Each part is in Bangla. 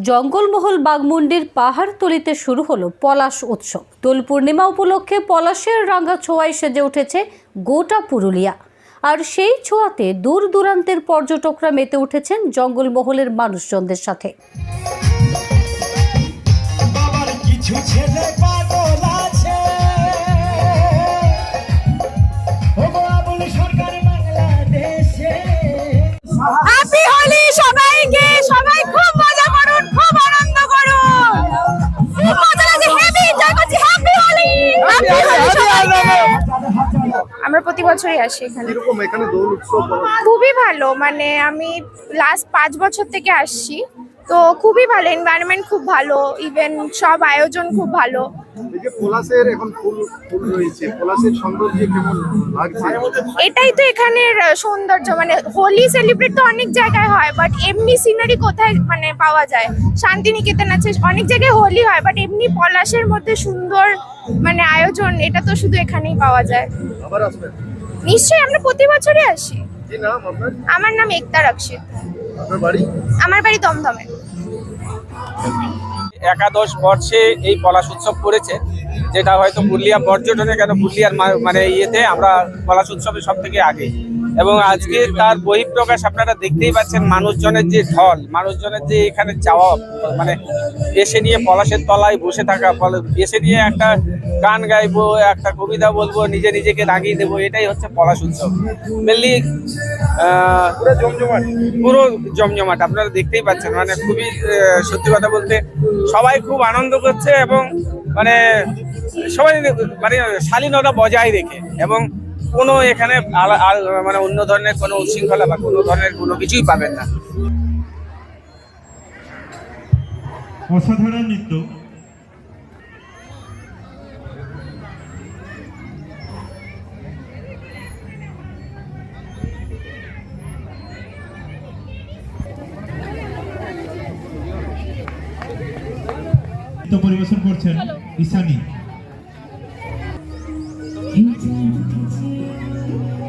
জঙ্গলমহল বাগমুন্ডির পাহাড়তলিতে শুরু হলো পলাশ উৎসব। দোল পূর্ণিমা উপলক্ষে পলাশের রাঙা ছোঁয়ায় সেজে উঠেছে গোটা পুরুলিয়া। আর সেই ছোঁয়াতে দূর দূরান্তের পর্যটকরা মেতে উঠেছেন জঙ্গলমহলের মানুষজনদের সাথে। আমরা প্রতি বছরই আসি এখানে। খুবই ভালো মানে আমি লাস্ট পাঁচ বছর থেকে আসছি। তো খুবই ভালো এনভায়রনমেন্ট খুব ভালো ইভেন সব আয়োজন খুব ভালো। যে পলাশের এখন ফুল ফুল রয়েছে পলাশের সৌন্দর্য কেমন লাগছে? এটাই তো এখানের সৌন্দর্য মানে হোলি সেলিব্রেট তো অনেক জায়গায় হয় বাট এমনি সিনারি কোথায় মানে পাওয়া যায়? শান্তিনিকেতন আছে অনেক জায়গায় হোলি হয় বাট এমনি পলাশের মধ্যে সুন্দর মানে আয়োজন এটা তো শুধু এখানেই পাওয়া যায়। আবার আসবেন? নিশ্চয়ই আমরা প্রতি বছরই আসি। কি নাম আপনার? আমার নাম একতা আপনার বাড়ি? আমার বাড়ি দমদমে। একাদশ বর্ষে এই পলাশ উৎসব করেছে যেটা হয়তো পুরুলিয়া পর্যটনে কেন পুরুলিয়ার মানে ইয়েতে আমরা পলাশ উৎসবে সব থেকে আগে। এবং আজকে তার বহিঃপ্রকাশ আপনারা দেখতেই পাচ্ছেন মানুষজনের যে ঢল মানুষজনের যে এখানে চাওয়া মানে এসে নিয়ে পলাশের তলায় বসে থাকা এসে নিয়ে একটা গান গাইবো একটা কবিতা বলব নিজে নিজেকে রাগিয়ে দেবো এটাই হচ্ছে পলাশ উৎসব। মেনলি পুরো জমজমাট। পুরো জমজমাট আপনারা দেখতেই পাচ্ছেন মানে খুবই সত্যি কথা বলতে সবাই খুব আনন্দ করছে এবং মানে সবাই মানে শালীনতা বজায় রেখে এবং কোনো এখানে মানে অন্য ধরনের কোনো উচ্ছৃঙ্খলা বা কোনো ধরনের কোনো কিছুই পাবেন না। অসাধারণ নৃত্য। নৃত্য পরিবেশন করছেন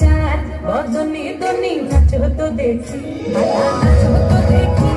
চাঁদ বদনি দনি নাচ হতো দেখি। নাচ হতো দেখি।